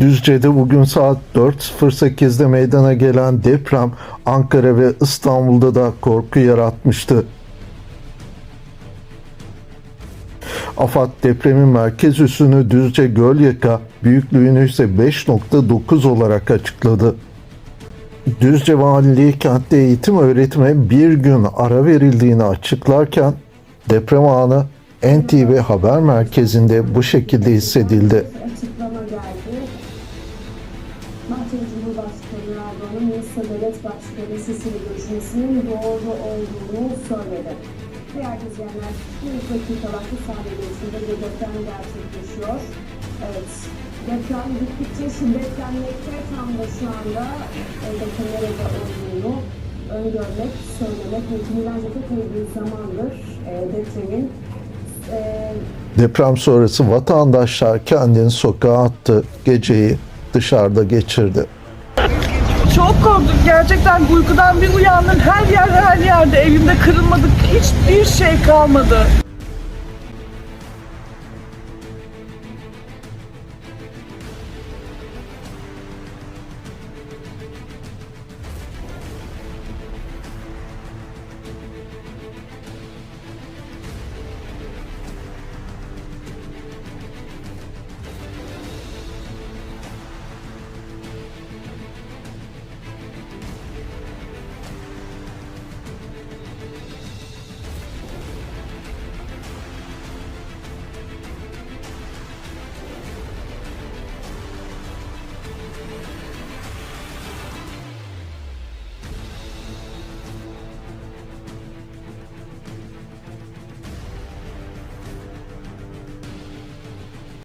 Düzce'de bugün saat 4.08'de meydana gelen deprem Ankara ve İstanbul'da da korku yaratmıştı. AFAD depremin merkez üssünü Düzce Gölyaka, büyüklüğünü ise 5.9 olarak açıkladı. Düzce Valiliği kentte eğitim öğretime bir gün ara verildiğini açıklarken deprem anı NTV Haber Merkezi'nde bu şekilde hissedildi. Bahçeli Cumhurbaşkanı Erdoğan'ın Mısır Devlet Başkanı Sisi ile görüşmesinin doğru olduğunu söyledi. Değerli izleyenler, bir dakikalarda saniye içinde bir deprem gerçekleşiyor. Evet, deprem gittikçe şiddetlenmekte tam da şu anda e, deprem nerede olduğunu öngörmek, söylemek mümkün. Bence epey bir zamandır e, depremin e, Deprem sonrası vatandaşlar kendini sokağa attı, geceyi dışarıda geçirdi. Çok korktuk gerçekten uykudan bir uyandım her yer her yerde evimde kırılmadık hiçbir şey kalmadı.